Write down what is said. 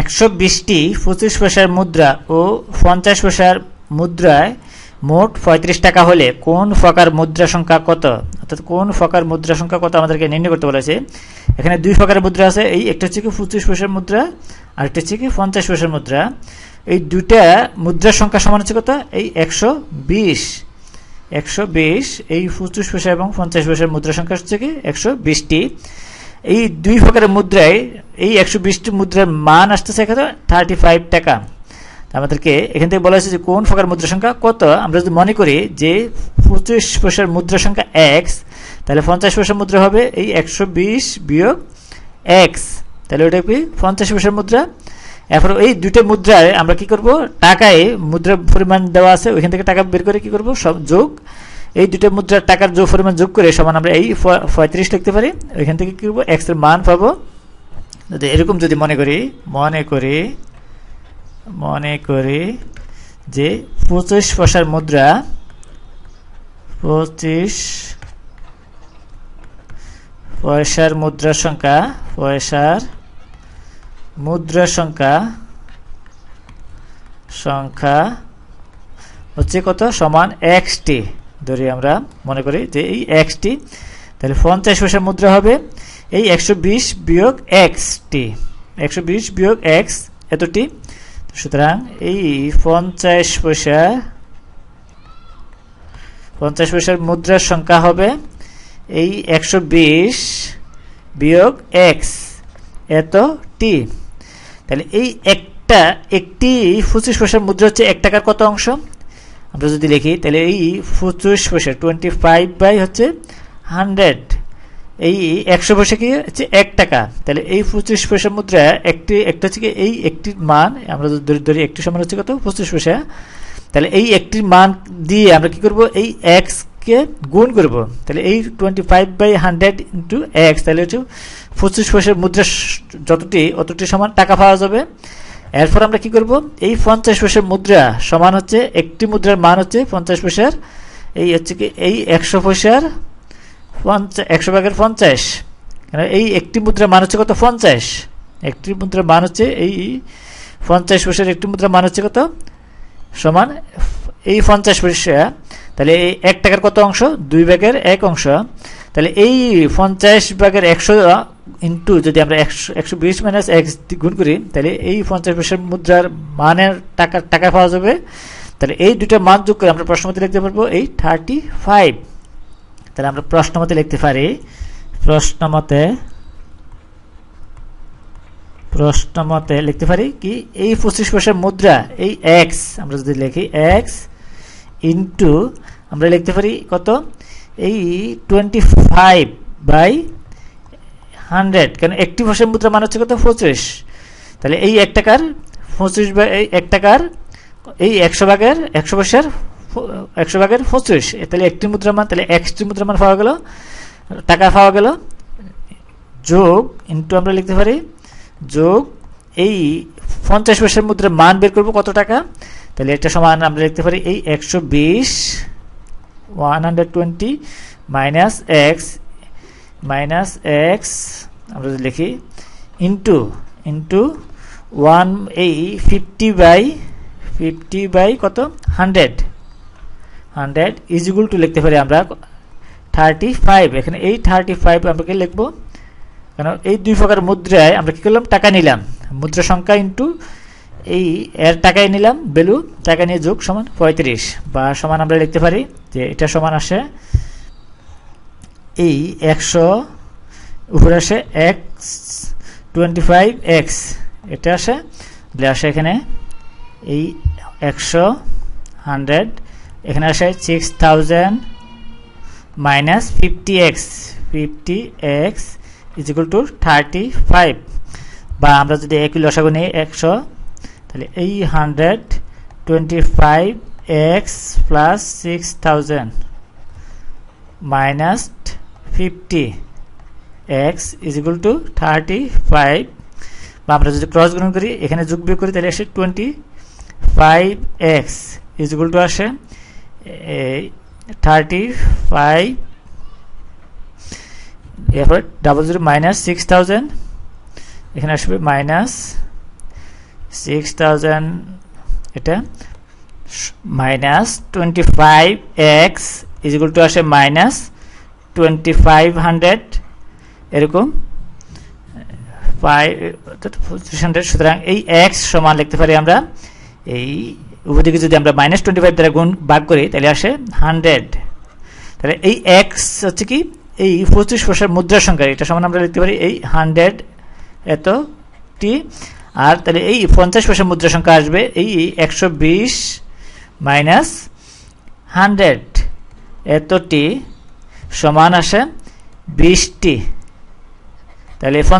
একশো বিশটি পঁচিশ পয়সার মুদ্রা ও পঞ্চাশ পয়সার মুদ্রায় মোট পঁয়ত্রিশ টাকা হলে কোন ফকার মুদ্রা সংখ্যা কত? অর্থাৎ কোন ফকার মুদ্রা সংখ্যা কত আমাদেরকে নির্ণয় করতে বলেছে? এখানে দুই প্রকারের মুদ্রা আছে, এই একটা হচ্ছে কি পঁচিশ পয়সার মুদ্রা, আর একটা হচ্ছে কি পঞ্চাশ পয়সার মুদ্রা। এই দুইটা মুদ্রার সংখ্যা সমান হচ্ছে কত? এই একশো বিশ। একশো বিশ, এই পঁচিশ পয়সা এবং পঞ্চাশ পয়সার মুদ্রা সংখ্যা হচ্ছে কি? একশো বিশটি। এই দুই প্রকারের মুদ্রায়, এই একশো বিশটি মুদ্রার মান আসতেছে এখানে থার্টি ফাইভ টাকা আমাদেরকে এখান থেকে বলা হয়েছে যে কোন প্রকার মুদ্রা সংখ্যা কত। আমরা যদি মনে করি যে পঁচিশ পয়সার মুদ্রা সংখ্যা এক্স তাহলে পঞ্চাশ পয়সার মুদ্রা হবে এই একশো বিশ বিয়োগ এক্স তাহলে ওটা কি? পঞ্চাশ পয়সার মুদ্রা। এরপর এই দুটো মুদ্রায় আমরা কি করব? টাকায় মুদ্রার পরিমাণ দেওয়া আছে, ওইখান থেকে টাকা বের করে কি করব? সব যোগ এই দুটো মুদ্রার টাকার যোগ পরিমাণ যোগ করে সমান আমরা এই পঁয়ত্রিশ লিখতে পারি। ওইখান থেকে কি করব? এক্সের মান পাবো। যদি এরকম যদি মনে করি মনে করি মনে করি যে পঁচিশ পয়সার মুদ্রা, পঁচিশ পয়সার মুদ্রার সংখ্যা, পয়সার মুদ্রার সংখ্যা সংখ্যা হচ্ছে কত? সমান এক্সটি ধরি আমরা মনে করি যে এই এক্সটি তাহলে পঞ্চাশ পয়সার মুদ্রা হবে এই একশো বিশ বিয়োগ এক্সটি একশো বিশ বিয়োগ এক্স এতটি? সুতরাং এই পঞ্চাশ পয়সা, পঞ্চাশ পয়সার মুদ্রার সংখ্যা হবে এই একশো বিশ বিয়োগ এক্স এত টি তাহলে এই একটা, একটি পঁচিশ পয়সার মুদ্রা হচ্ছে এক টাকার কত অংশ? আমরা যদি লিখি, তাহলে এই পঁচিশ পয়সা টোয়েন্টি ফাইভ বাই হচ্ছে হান্ড্রেড এই একশো পয়সা কি হচ্ছে এক টাকা? তাহলে এই পঁচিশ পয়সা মুদ্রা একটি, একটা হচ্ছে কি এই একটির মান, আমরা ধরি ধরি একটি সমান হচ্ছে কত? পঁচিশ পয়সা তাহলে এই একটির মান দিয়ে আমরা কি করব? এই এক্সকে গুণ করব। তাহলে এই twenty five by hundred into x তাহলে হচ্ছে পঁচিশ পয়সার মুদ্রা যতটি, অতটি সমান টাকা পাওয়া যাবে। এরপর আমরা কি করব? এই পঞ্চাশ পয়সার মুদ্রা সমান হচ্ছে, একটি মুদ্রার মান হচ্ছে পঞ্চাশ পয়সার এই হচ্ছে কি, এই একশো পয়সার পঞ্চাশ একশো ভাগের পঞ্চাশ। এই একটি মুদ্রার মান হচ্ছে কত? পঞ্চাশ। একটি মুদ্রার মান হচ্ছে এই পঞ্চাশ পয়সার একটি মুদ্রার মান হচ্ছে কত? সমান এই পঞ্চাশ পয়সা তাহলে এই এক টাকার কত অংশ? দুই ভাগের এক অংশ। তাহলে এই পঞ্চাশ ভাগের একশো ইন্টু যদি আমরা একশো একশো বিশ মাইনাস এক্স গুণ করি, তাহলে এই পঞ্চাশ পয়সার মুদ্রার মানের টাকা টাকা পাওয়া যাবে। তাহলে এই দুটো মান যোগ করে আমরা প্রশ্নমতে লিখতে পারব এই থার্টি ফাইভ তাহলে আমরা প্রশ্নমতে লিখতে পারি প্রশ্নমতে প্রশ্নমতে লিখতে পারি কি এই পঁচিশ পয়সার মুদ্রা, এই এক্স আমরা যদি লিখি এক্স ইন্টু আমরা লিখতে পারি কত? এই টোয়েন্টি ফাইভ বাই হান্ড্রেড। কারণ একটি পয়সার মুদ্রা মানে হচ্ছে কত? পঁচিশ। তাহলে এই এক টাকার পঁচিশ বা এই এক টাকার এই একশো ভাগের, একশো পয়সার একশো ভাগের পঁচিশ। তাহলে একটি মুদ্রা মান, তাহলে একটি মুদ্রা মান পাওয়া গেল। টাকা পাওয়া গেল। যোগ ইন্টু আমরা লিখতে পারি, যোগ, এই পঞ্চাশ পয়সার মুদ্রার মান বের করব কত টাকা? তাহলে একটা সমান আমরা লিখতে পারি, এই একশো বিশ one hundred twenty minus x minus x আমরা যদি লিখি ইন্টু ইন্টু ওয়ান এই ফিফটি বাই ফিফটি বাই কত? Hundred hundred is equal to লিখতে পারি আমরা থার্টি ফাইভ এখানে এই থার্টি ফাইভ আমরা কি লিখব? কারণ এই দুই প্রকার মুদ্রায় আমরা কি করলাম? টাকা নিলাম। মুদ্রা সংখ্যা ইন্টু এই এর টাকায় নিলাম ভ্যালু টাকা নিয়ে যোগ সমান পঁয়ত্রিশ। বা সমান আমরা লিখতে পারি যে এটা সমান আসে এই একশো, উপরে আসে এক্স টোয়েন্টি ফাইভ এক্স এটা আসে আসে এখানে এই একশো হান্ড্রেড এখানে আসে six thousand minus fifty x fifty x is equal to thirty five বা আমরা যদি একই লসাগু নিই একশো, তাহলে এই hundred twenty five x plus six thousand minus fifty x is equal to thirty five বা আমরা যদি ক্রস গুণ করি, এখানে যোগ বিয়োগ করি, তাহলে আসে twenty five x is equal to আসে থার্টি ফাইভ এরপর double zero minus six thousand এখানে আসবে মাইনাস সিক্স থাউজেন্ড এটা minus twenty five x is equal to আসে মাইনাস টোয়েন্টি ফাইভ হান্ড্রেড এরকম ফাইভ হান্ড্রেড সুতরাং এই এক্স সমান লিখতে পারি আমরা, এই উভয়দিকে যদি আমরা মাইনাস টোয়েন্টি ফাইভ দ্বারা গুণ, ভাগ করি, তাহলে আসে হান্ড্রেড তাহলে এই এক্স হচ্ছে কি, এই পঁচিশ পয়সার মুদ্রার সংখ্যা, এটা সমান আমরা লিখতে পারি এই হান্ড্রেড এত টি আর তাহলে এই পঞ্চাশ পয়সা মুদ্রা সংখ্যা আসবে এই একশো বিশ মাইনাস হান্ড্রেড এতটি সমান আসে বিশটি তাহলে